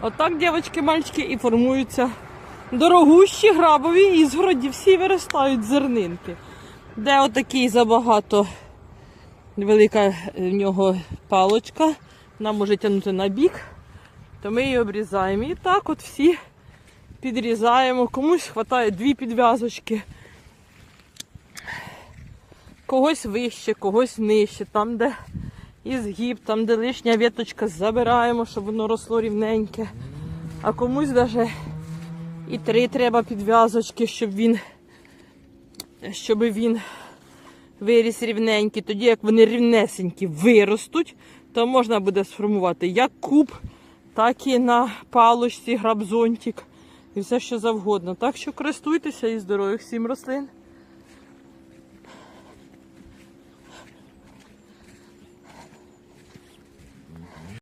Отак, дівчатки, мальчики, і формуються дорогущі грабові ізгороді, всі виростають зернинки. Де отакий забагато велика в нього палочка, вона може тягнути на бік, то ми її обрізаємо. І так от всі підрізаємо. Комусь вистачає дві підв'язочки. Когось вище, когось нижче, там, де і згиб, там, де лишня віточка, забираємо, щоб воно росло рівненьке. А комусь навіть і три треба підв'язочки, щоб він, щоб він виріс рівненький. Тоді, як вони рівнесенькі виростуть, то можна буде сформувати як куб, так і на палочці, грабзонтик і все що завгодно. Так що користуйтеся і здорових всім рослин.